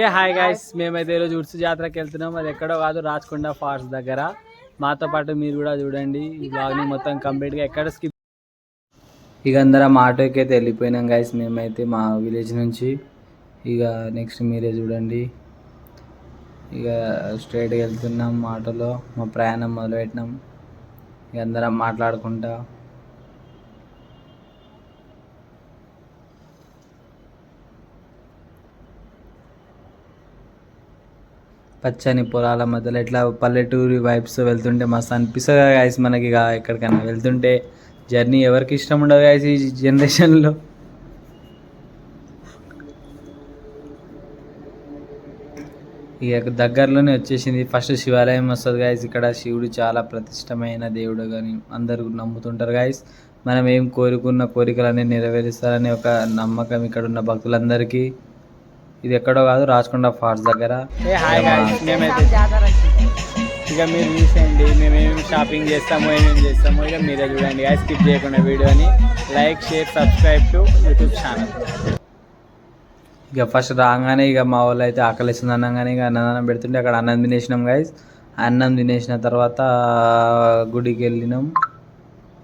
ఏ hi guys మేమైతే ఈరోజు ఉడ్సు జాతరకి వెళ్తున్నాం. అది ఎక్కడో కాదు రాచకొండ ఫాల్స్ దగ్గర. మాతో పాటు మీరు కూడా చూడండి. ఈ బ్లాగ్ని మొత్తం కంప్లీట్గా ఎక్కడ స్కిప్ ఇక అందరం ఆటోకి అయితే వెళ్ళిపోయినాం గాయస్ మేమైతే మా విలేజ్ నుంచి. ఇక నెక్స్ట్ మీరే చూడండి. ఇక స్ట్రైట్గా వెళ్తున్నాం ఆటోలో. మా ప్రయాణం మొదలుపెట్టినాం. ఇక అందరం మాట్లాడుకుంటా. పచ్చని పొలాల మధ్యలో ఇట్లా పల్లెటూరి వైబ్స్ వెళ్తుంటే మస్తు అనిపిస్తుంది గాయస్ మనకి ఇక ఎక్కడికైనా వెళ్తుంటే. జర్నీ ఎవరికి ఇష్టం ఉండదు గాయస్ ఈ జనరేషన్లో ఇక దగ్గరలోనే వచ్చేసింది. ఫస్ట్ శివాలయం వస్తుంది గాయస్ ఇక్కడ శివుడు చాలా ప్రతిష్టమైన దేవుడు కానీ అందరూ నమ్ముతుంటారు గాయస్ మనం ఏం కోరుకున్న కోరికలన్నీ నెరవేరుస్తారని ఒక నమ్మకం ఇక్కడ ఉన్న భక్తులందరికీ. ఇది ఎక్కడో కాదు రాచకొండ ఫాల్స్ దగ్గర. ఇక మీరు చూసేయండి మేము ఏమేమి షాపింగ్ చేస్తామో ఏమేమి చేస్తామో ఇక మీరే చూడండి గాయ స్కిప్ చేయకుండా వీడియోని like share subscribe to YouTube channel ఇక ఫస్ట్ రాగానే ఇక మా వాళ్ళు అయితే ఆకలిస్తుంది అనగానే ఇక అన్నదానం పెడుతుంటే అక్కడ అన్నం తినేసినాం గాయస్ అన్నం తినేసిన తర్వాత గుడికి వెళ్ళినాం.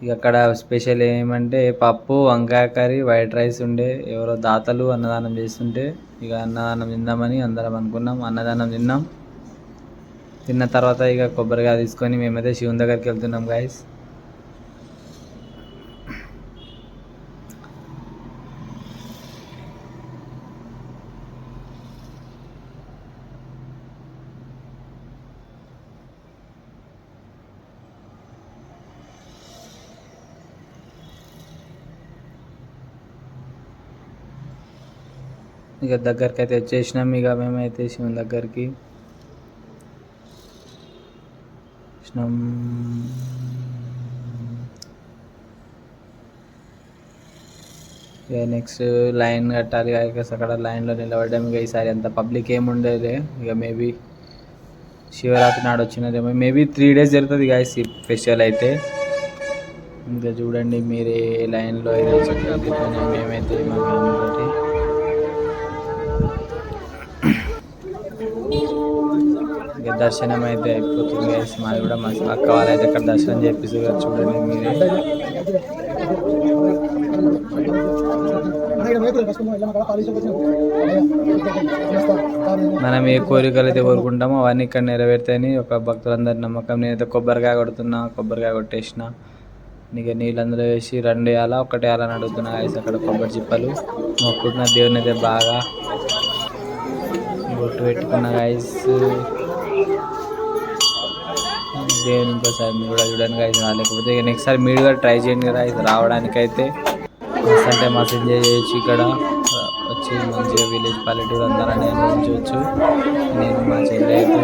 ఇక అక్కడ స్పెషల్ ఏమంటే పప్పు వంకాయ కర్రీ వైట్ రైస్ ఉండే. ఎవరో దాతలు అన్నదానం చేస్తుంటే ఇక అన్నదానం తిందామని అందరం అనుకున్నాం. అన్నదానం తిన్నాం. తిన్న తర్వాత ఇక కొబ్బరికాయ తీసుకొని మేమైతే శివుని దగ్గరికి వెళ్తున్నాం గాయస్ ఇక దగ్గరికి అయితే వచ్చేసినాం. ఇక మేమైతే శివుని దగ్గరికి వచ్చినాం. ఇక నెక్స్ట్ లైన్ కట్టాలి. ఇక అక్కడ లైన్లో నిలబడ్డాం. ఇక ఈసారి అంత పబ్లిక్ ఏమి ఇక మేబీ శివరాత్రి నాడు వచ్చినదేమో. మేబీ త్రీ డేస్ జరుగుతుంది ఇక ఈ ఫెస్టివల్ అయితే. ఇంకా చూడండి మీరే లైన్లో అయితే మేమైతే మా ఫ్యామిలీ ఇక దర్శనం అయితే అయిపోతుంది. మాది కూడా మా అక్క వాళ్ళు అయితే అక్కడ దర్శనం చేపిస్తారు చూడండి మీరే. మనం ఏ కోరికలు అయితే కోరుకుంటామో అవన్నీ ఇక్కడ నెరవేరుతాయని ఒక భక్తులందరి నమ్మకం. నేనైతే కొబ్బరికాయ కొడుతున్నా కొబ్బరికాయ కొట్టేసిన. ఇక నీళ్ళందరూ వేసి రెండు వేయాలా ఒకటి వేయాలని అడుగుతున్నా గాయస్ అక్కడ కొబ్బరి చిప్పలు. మొక్కుతున్న దేవుని అయితే బాగా. బొట్టు పెట్టుకున్న గాయస్ దేవుని ఇంకోసారి మీరు కూడా చూడండి అయితే రాలేకపోతే ఇక నెక్స్ట్ సారి మీరు కూడా ట్రై చేయండి కదా ఇది అయితే మస్తు అంటే మస్తు ఎంజాయ్ చేయొచ్చు ఇక్కడ. వచ్చి మంచిగా విలేజ్ పల్లెటూరు అందరూ అనుభవించవచ్చు నేను మా చెల్లి అయితే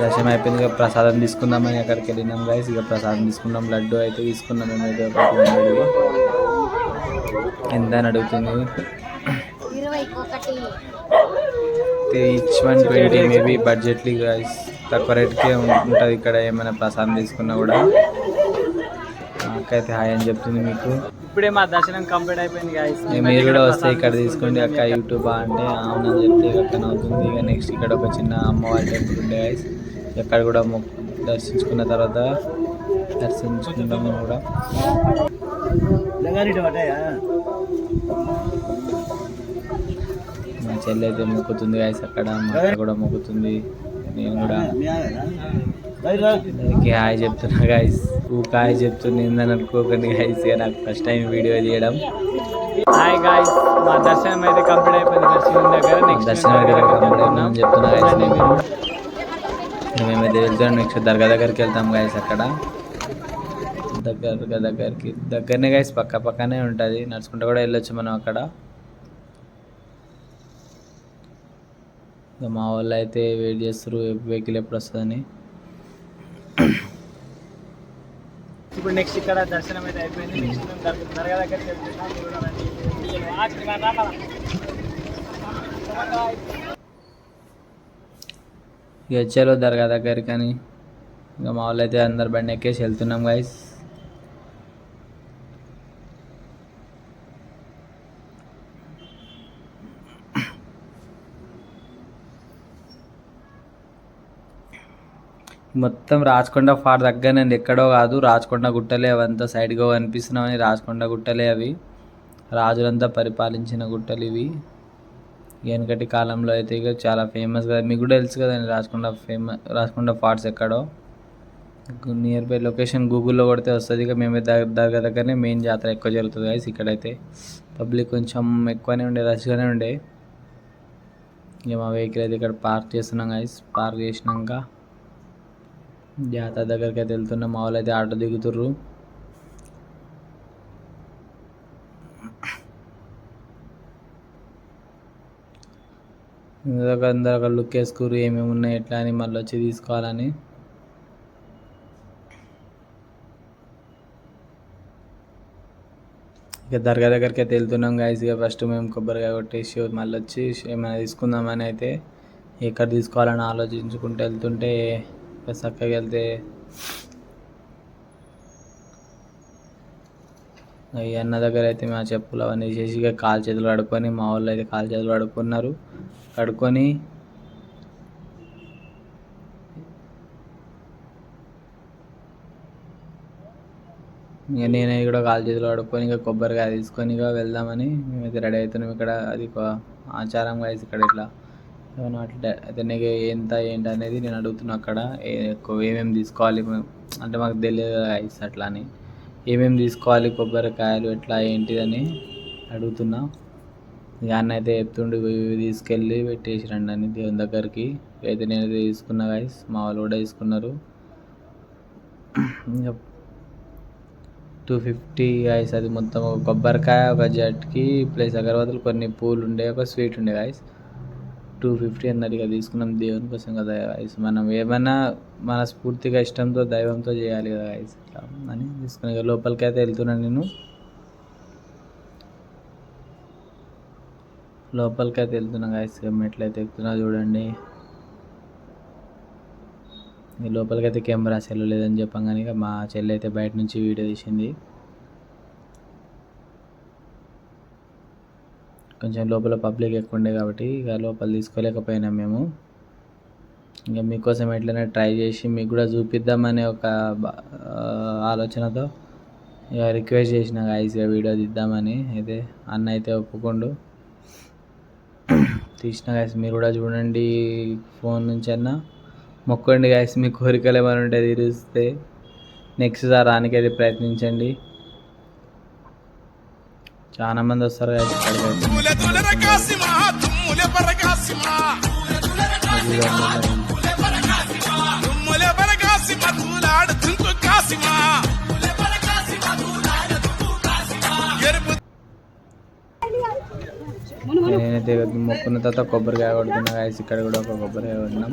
దర్శనం అయిపోయింది ఇక ప్రసాదం తీసుకుందామని అక్కడికి వెళ్ళినాం గైస్ ఇక ప్రసాదం తీసుకున్నాం లడ్డు అయితే తీసుకున్నాం. మేమైతే ఎంత అని అడుగుతుంది? ఈచ్ వన్ ట్వంటీ మేబీ బడ్జెట్లీ గాయస్ తక్కువ రేట్కే ఉంటుంది ఇక్కడ ఏమైనా ప్రసాదం తీసుకున్నా కూడా. అక్కయితే హాయ్ అని చెప్తుంది మీకు. ఇప్పుడే మా దర్శనం కంప్లీట్ అయిపోయింది గాయస్ మీరు కూడా వస్తే ఇక్కడ తీసుకోండి అక్క యూట్యూబ్ అంటే అవునని చెప్తే అక్కడ అవుతుంది. ఇక నెక్స్ట్ ఇక్కడ ఒక చిన్న అమ్మవారి టెంపుల్ ఉండే గాయస్ ఎక్కడ కూడా దర్శించుకున్న తర్వాత దర్శించుకుంటాము కూడా. చెల్లి అయితే మొక్కుతుంది గాయస్ అక్కడ మా కూడా మొక్కుతుంది. నేను కూడా అందరికి హాయ్ చెప్తున్నా గాయస్ ఊక హాయ్ చెప్తుంది ఏందని అనుకోకండి గాయస్ ఇక నాకు ఫస్ట్ టైం వీడియో తీయడం హాయ్ గాయస్ మా దర్శనం అయితే కంప్లీట్ అయిపోయింది శివుని దగ్గర నెక్స్ట్ దర్శనం అయితే కంప్లీట్ అయిపోయిందని చెప్తున్నా గాయస్ నేను. మేమైతే వెళ్తాం నెక్స్ట్ దర్గా దగ్గరికి వెళ్తాం గాయస్ అక్కడ. దగ్గర దగ్గరికి దగ్గరనే గాయస్ పక్క పక్కనే ఉంటుంది. నడుచుకుంటూ కూడా వెళ్ళొచ్చు మనం అక్కడ. ఇక మా వాళ్ళు అయితే వెయిట్ చేస్తారు వెహికల్ ఎప్పుడు వస్తుందని. ఇప్పుడు నెక్స్ట్ ఇక్కడ దర్శనం అయితే అయిపోయింది. నెక్స్ట్ దర్గా దగ్గరికి. ఇక వచ్చారు దర్గా దగ్గరికి అని ఇక మా వాళ్ళు అయితే అందరు బండి ఎక్కేసి వెళ్తున్నాం గైస్ మొత్తం రాచకొండ ఫార్ దగ్గరనండి. ఎక్కడో కాదు రాచకొండ గుట్టలే అవంతా సైడ్గా కనిపిస్తున్నామని రాచకొండ గుట్టలే అవి. రాజులంతా పరిపాలించిన గుట్టలు ఇవి. వెనకటి కాలంలో అయితే ఇక చాలా ఫేమస్ కదా. మీకు కూడా తెలుసు కదండి రాచకొండ ఫేమస్ రాచకొండ ఫార్ట్స్ ఎక్కడో. నియర్ బై లొకేషన్ గూగుల్లో కొడితే వస్తుంది. ఇక మేము దగ్గర దగ్గరనే మెయిన్ జాతర ఎక్కువ జరుగుతుంది గైస్ ఇక్కడైతే. పబ్లిక్ కొంచెం ఎక్కువనే ఉండే రష్గానే ఉండే. ఇక మా వెహికల్ అయితే ఇక్కడ పార్క్ చేస్తున్నాం గైస్ పార్క్ చేసినాక జాతర దగ్గరికి అయితే వెళ్తున్నాం. మా వాళ్ళు అయితే ఆటో దిగుతుర్రు. ఇంకొక అందరు ఒక లుక్ వేసుకుర్రు. ఏమేమి ఉన్నాయి ఎట్లా అని మళ్ళీ వచ్చి తీసుకోవాలని. ఇక దర్గా దగ్గరికి అయితే వెళ్తున్నాం గాయస్ ఇక ఫస్ట్ మేము కొబ్బరికాయ కొట్టేసి మళ్ళీ వచ్చి ఏమైనా తీసుకుందామని అయితే ఎక్కడ తీసుకోవాలని ఆలోచించుకుంటూ వెళ్తుంటే చక్కగా వెళ్తే ఈ అన్న దగ్గర అయితే మా చెప్పులు అవన్నీ చేసి ఇక కాలు చేతులు కడుక్కొని మా వాళ్ళు అయితే కాలు చేతులు కడుక్కున్నారు కడుక్కొని ఇక నేనే కూడా కాలు చేతులు కడుక్కొని ఇక కొబ్బరికాయ తీసుకొని ఇక వెళ్దామని మేమైతే రెడీ అవుతున్నాం ఇక్కడ అది ఒక ఆచారం guys ఇక్కడ ఇట్లా ఏమన్నా అయితే నీకు ఎంత ఏంటి అనేది నేను అడుగుతున్నా అక్కడ. ఏ- ఎక్కువ ఏమేమి తీసుకోవాలి అంటే మాకు తెలియదు ఐస్ అట్లా అని. ఏమేమి తీసుకోవాలి కొబ్బరికాయలు ఎట్లా ఏంటిదని అడుగుతున్నా. అన్న అయితే చెప్తుండు ఇవి తీసుకెళ్ళి పెట్టేసి రండి అని దేవుని దగ్గరికి. అయితే నేను అయితే తీసుకున్నా గైస్ మా వాళ్ళు కూడా తీసుకున్నారు. ఇంకా టూ ఫిఫ్టీ గైస్ అది మొత్తం ఒక కొబ్బరికాయ ఒక జట్కి ప్లస్ అగరబత్తులు కొన్ని పూలు ఉండే ఒక స్వీట్ ఉండే గైస్ టూ ఫిఫ్టీ అన్నది ఇక తీసుకున్నాం దేవుని కోసం కదా గైస్ మనం ఏమైనా మన స్ఫూర్తిగా ఇష్టంతో దైవంతో చేయాలి కదా గైస్ ఇట్లా అని తీసుకుని ఇక లోపలికి అయితే వెళ్తున్నాను నేను. లోపలికి అయితే వెళ్తున్నా గైస్ మెట్లయితే ఎక్కుతున్నా చూడండి. లోపలికి అయితే కెమెరా సెల్ లేదని చెప్పంగానే ఇక మా చెల్లి అయితే బయట నుంచి వీడియో తీసింది. కొంచెం లోపల పబ్లిక్ ఎక్కువ ఉండే కాబట్టి ఇక లోపల తీసుకోలేకపోయినాం మేము. ఇంకా మీకోసం ఎట్లైనా ట్రై చేసి మీకు కూడా చూపిద్దామనే ఒక ఆలోచనతో ఇక రిక్వెస్ట్ చేసిన గాయస్ వీడియో తీద్దామని అయితే అన్న అయితే ఒప్పుకోండు. తీసిన గాయస్ మీరు కూడా చూడండి ఫోన్ నుంచి అన్న. మొక్కండి గాయస్ మీ కోరికలు ఏమైనా ఉంటే తీరుస్తే. నెక్స్ట్ సార్ రానికైతే ప్రయత్నించండి. తుంకు కాసిమా ఎరుపు నేనైతే మొక్కున్న తర్వాత కొబ్బరికాయ కొడుతున్నా గాయస్ ఇక్కడ కూడా ఒక కొబ్బరికాయ కొట్టినాం.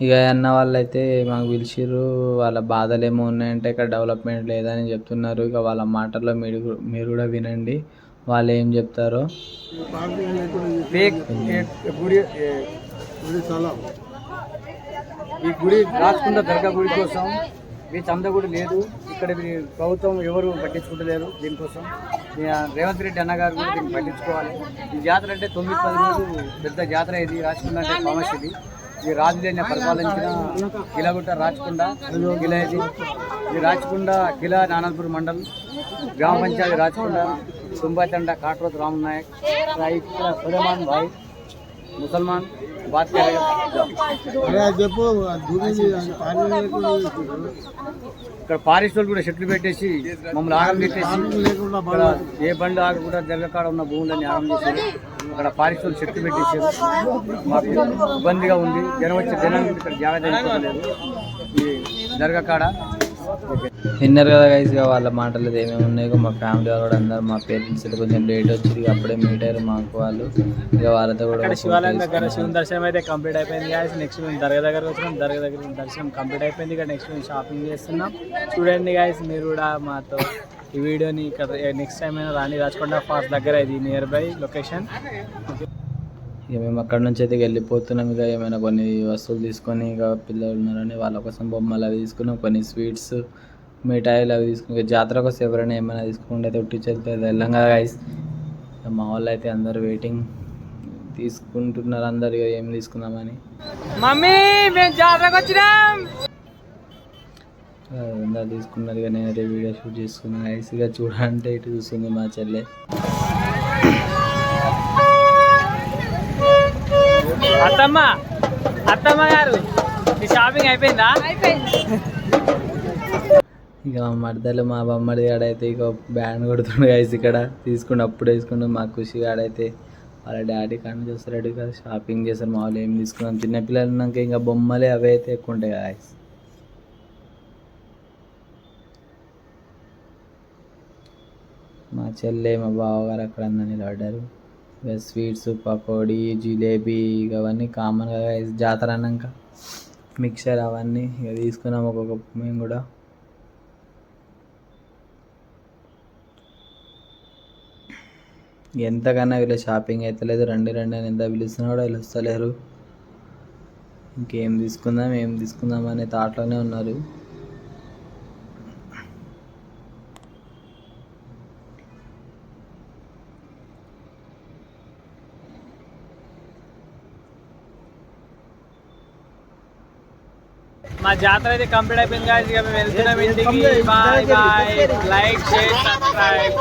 ఇక అన్న వాళ్ళైతే మాకు పిలిచిర్రు వాళ్ళ బాధలు ఏమో ఉన్నాయంటే ఇక్కడ డెవలప్మెంట్ లేదని చెప్తున్నారు. ఇక వాళ్ళ మాటల్లో మీరు మీరు కూడా వినండి. వాళ్ళు ఏం చెప్తారో. గుడి ఈ గుడి దర్గా గుడి కోసం మీ చంద కూడా లేదు. ఇక్కడ మీ ప్రభుత్వం ఎవరు పట్టించుకుంటలేరు దీనికోసం. ఈ రేవంత్ రెడ్డి అన్నగారు కూడా దీన్ని పట్టించుకోవాలి. ఈ జాతర అంటే తొమ్మిది పది రోజులు పెద్ద జాతర ఇది. రాచకొండ అంటే ఫేమస్ ఇది. ఈ రాజులైన పరిపాలించిన కిలగుట్ట రాచకొండ కిలా ఇది. ఈ రాచకొండ కిలా నానాపూర్ మండల్ గ్రామ పంచాయతీ రాచకొండ తుంబాతండ కాట్రోత్ రామ్ నాయక్ రాయి ఇక్కడ సులేమాన్ భాయ్ ముసల్మాన్ చెప్పు ఇక్కడ ఫారెస్ట్ వాళ్ళు కూడా చెట్లు పెట్టేసి మమ్మల్ని ఆగం పెట్టేసి ఏ బండి ఆగకుండా జరగకాడ ఉన్న భూములన్నీ ఆగం చేశారు ఇక్కడ ఫారెస్ట్ వాళ్ళు చెట్లు పెట్టేసారు మాకు ఇబ్బందిగా ఉంది. జనం వచ్చే జనానికి ఇక్కడ జాగ్రత్త జరగకాడ విన్నారు కదా గైస్ ఇక వాళ్ళ మాటలు ఏమేమి ఉన్నాయో? మా ఫ్యామిలీ వాళ్ళు కూడా అందరు మా పేరెంట్స్ కొంచెం లేట్ వచ్చింది ఇక అప్పుడే మీట్ అయ్యారు మాకు వాళ్ళు. ఇక వాళ్ళతో కూడా శివాలయం దగ్గర. శివుని దర్శనం అయితే కంప్లీట్ అయిపోయింది గాయస్ నెక్స్ట్ మేము దర్గా దగ్గరకు వచ్చినాం. దర్గా దగ్గర దర్శనం కంప్లీట్ అయిపోయింది. ఇక్కడ నెక్స్ట్ మేము షాపింగ్ చేస్తున్నాం. చూడండి గాయస్ మీరు కూడా మాతో ఈ వీడియోని ఇక్కడ నెక్స్ట్ టైం అయినా రాణి రాచకొండ ఫాస్ట్ దగ్గర ఇది నియర్ బై లొకేషన్ ఇక మేము అక్కడ నుంచి అయితే వెళ్ళిపోతున్నాం. ఇక ఏమైనా కొన్ని వస్తువులు తీసుకొని ఇక పిల్లలు ఉన్నారని వాళ్ళ కోసం బొమ్మలు అవి తీసుకున్నాం. కొన్ని స్వీట్స్ మిఠాయిలు అవి తీసుకుని ఇక జాతరకు వస్తే ఎవరైనా ఏమైనా తీసుకుంటే అయితే ఒట్టి చేతితో అయితే వెళ్ళాం కదా గైస్ మా వాళ్ళు అయితే అందరు వెయిటింగ్ తీసుకుంటున్నారు అందరు ఇక ఏం తీసుకుందామని. మమ్మీ మేము జాతరకు వచ్చినాం. అందరు తీసుకున్నారు ఇక నేనైతే వీడియో షూట్ చేసుకున్నాను గైస్ ఇక చూడంటే ఇటు చూస్తుంది మా చెల్లె. అత్తమ్మ అత్తమ్మ గారు మీ షాపింగ్ అయిపోయిందా? ఇక మా మరదలు మా బొమ్మడి గాడైతే ఇక బ్యాండ్ కొడుతుండే గైస్ ఇక్కడ. తీసుకుంటే అప్పుడు వేసుకుంటూ మా ఖుషి గాడైతే వాళ్ళ డాడీ కానీ చూస్తారు కదా షాపింగ్ చేస్తారు. మా వాళ్ళు ఏం తీసుకున్నాం? చిన్నపిల్లలు ఉన్నాక ఇంకా బొమ్మలే అవే అయితే ఎక్కువ ఉంటాయి కదా guys. మా చెల్లె మా బావగారు అక్కడ అందరు నిలబడ్డారు. స్వీట్స్ పకోడీ జిలేబీ ఇక అవన్నీ కామన్గా జాతర అన్నాక మిక్చర్ అవన్నీ ఇక తీసుకున్నాం ఒక్కొక్క మేము కూడా. ఎంతకన్నా వీళ్ళు షాపింగ్ అయితే లేదు రండి రండి అని ఎంత పిలుస్తున్నా కూడా వీళ్ళు వస్తలేరు. ఇంకేం తీసుకుందాం ఏం తీసుకుందాం అనే థాట్లోనే ఉన్నారు. మా జాతర అయితే కంప్లీట్ అయిపోయింది guys. ఇక మేము వెళ్తున్నాం ఇంటికి. Bye bye like share subscribe